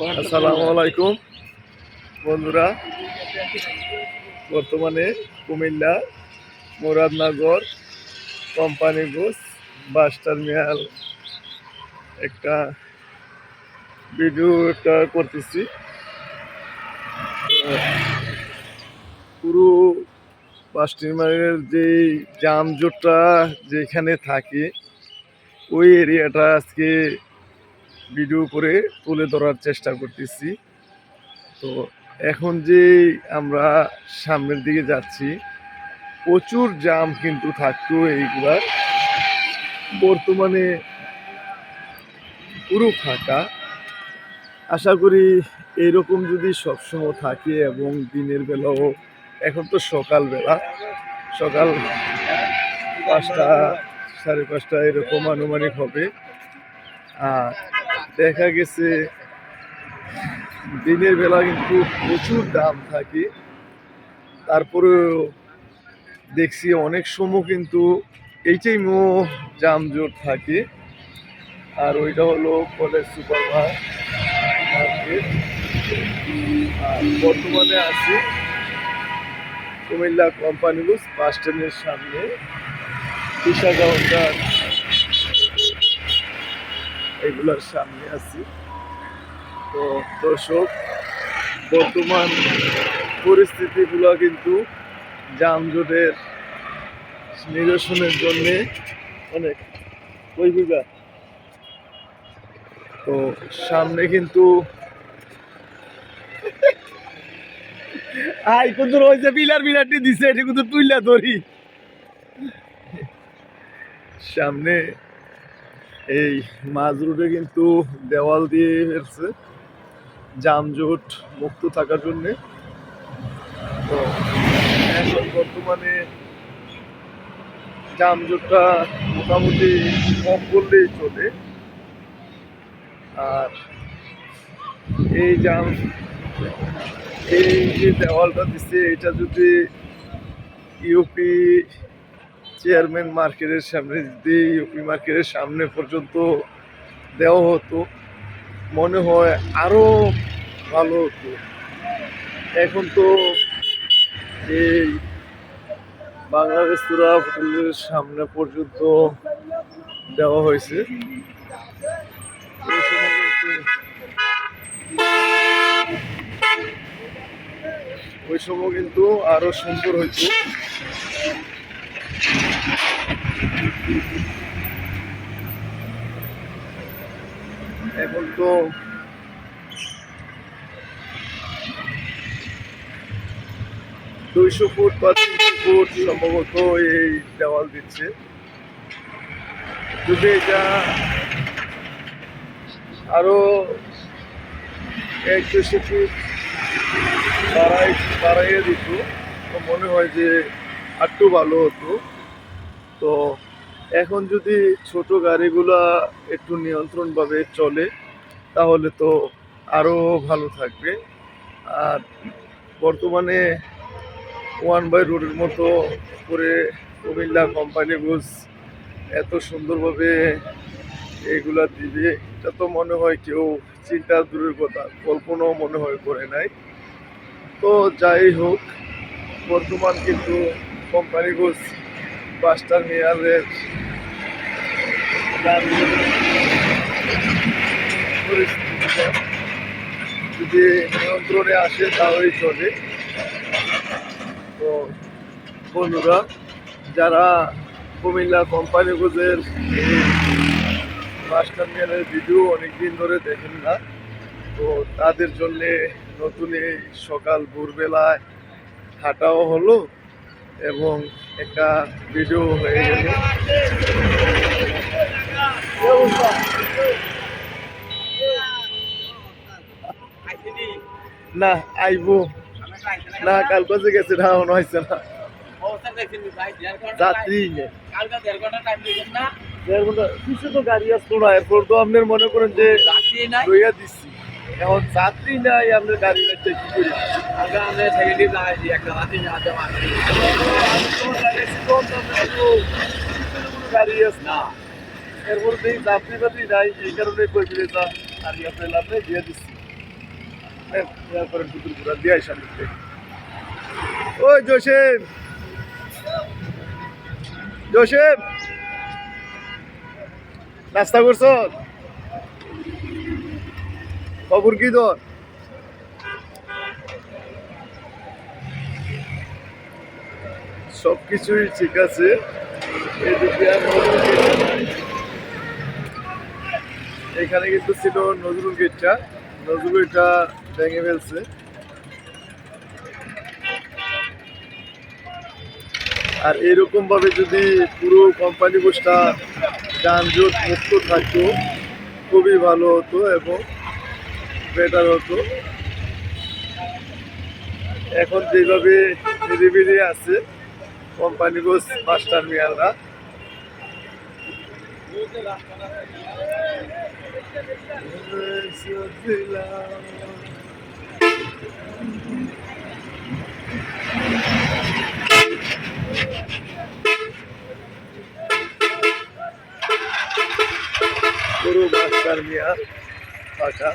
আসসালামু আলাইকুম। বন্ধুরা, বর্তমানে কুমিল্লা মুরাদনগর কোম্পানিগঞ্জ বাস টার্মিনাল একটা ভিডিও একটা করতেছি। পুরো বাস টার্মিনালের যে জামজোটটা যেখানে থাকে, ওই এরিয়াটা আজকে ভিডিও করে তুলে ধরার চেষ্টা করতেছি। তো এখন যে আমরা সামনের দিকে যাচ্ছি, প্রচুর জাম কিন্তু থাকতো এইগুলা বর্তমানে পুরো ফাঁকা। আশা করি এইরকম যদি সবসময় থাকে এবং দিনের বেলাও, এখন তো সকালবেলা। সকাল পাঁচটা, সাড়ে পাঁচটা এরকম আনুমানিক হবে। আর দেখা গেছে, দিনের বেলা কিন্তু প্রচুর দাম থাকে। তারপরেও দেখছি অনেক সময় কিন্তু এইটাই মো জামজট থাকে। আর ওইটা হলো কলেজ সুপার আর বর্তমানে আছি কুমিল্লা কোম্পানিগঞ্জ বাস স্ট্যান্ডের সামনে। ঈশা কাউন্টার এগুলোর সামনে আছি। তো দর্শক, বর্তমান পরিস্থিতিগুলো কিন্তু যানজটের নিরসনের জন্য অনেক ওই তো সামনে কিন্তু আই, কিন্তু ওই যে পিলার পিলারটি দিছে, এটি কিন্তু তুইলা ধরি। সামনে এই মাঝ রোডে কিন্তু দেওয়াল দিয়ে ফেলছে যানজট মুক্ত থাকার জন্যে। তো এখন বর্তমানে যানজটটা মোটামুটি কম করলেই চলে। আর এই যান, এই যে দেওয়ালটা দিচ্ছে এটা যদি ইউপি চেয়ারম্যান মার্কেটের সামনে যদি ইউপি মার্কেটের সামনে পর্যন্ত দেওয়া হতো, মনে হয় আরও ভালো হতো। এখন তো এই বাংলা রেস্তোরাঁ হোটেলের সামনে পর্যন্ত দেওয়া হয়েছে। ওই সময় কিন্তু- আরও সুন্দর হইতো। এখন তো দুইশো ফুট বা তিনশো ফুট সম্ভবত এই দেওয়াল দিচ্ছে। যদি এটা আরও এক দুশো ফুট বাড়াই বাড়াইয়ে দিত, তো মনে হয় যে একটু ভালো হতো। তো এখন যদি ছোট গাড়িগুলা একটু নিয়ন্ত্রণভাবে চলে, তাহলে তো আরও ভালো থাকবে। আর বর্তমানে ওয়ান বাই রোডের মতো করে কুমিল্লা কোম্পানি বুস এত সুন্দরভাবে এগুলা দিবে, এটা তো মনে হয় কেউ চিন্তা দূরের কথা, কল্পনাও মনে হয় করে নাই। তো যাই হোক, বর্তমান কিন্তু কোম্পানিগঞ্জ বাস টার্মিনালের যদি নিয়ন্ত্রণে আসে তাহলেই চলে। তো বন্ধুরা, যারা কুমিল্লা কোম্পানিগঞ্জের বাস টার্মিনালের ভিডিও অনেকদিন ধরে দেখেন না, তো তাদের জন্যে নতুন এই সকাল ভোরবেলায় হাঁটাও হলো। এবং একটা ভিডিও হয়ে গেল। না আইবো। না কাল কাছে গেছে না মনে হয়েছে না। যাত্রী। দেড় ঘণ্টা কিছু তো গাড়ি আসতো না এরপর তো আপনার মনে করেন যে লইয়া দিচ্ছি এখন যাত্রী নাই আপনার গাড়ি লাগছে কি করি? গাড়ি আছে না। এরপর দেখি যাত্রী বাত্রী নাই, এই কারণে কই দিলে যা, আর আপনি লাভ নেই দিয়ে দিচ্ছি ওই জোসেফ জোসেফ নাস্তা করছ? খবর কি তোর সব কিছুই ঠিক আছে। গেটটা। এখানে কিন্তু ছিল নজরুল গেটটা নজরুল এটা ভেঙে ফেলছে। আর এরকম ভাবে যদি পুরো কোম্পানি বসটা যানজট মুক্ত থাকতো, খুবই ভালো হতো এবং বেটার হতো এখন যেভাবে নিরিবিলি আছে কোম্পানিগঞ্জ বাস টার্মিনালরা পুরো বাস টার্মিনাল ফাঁকা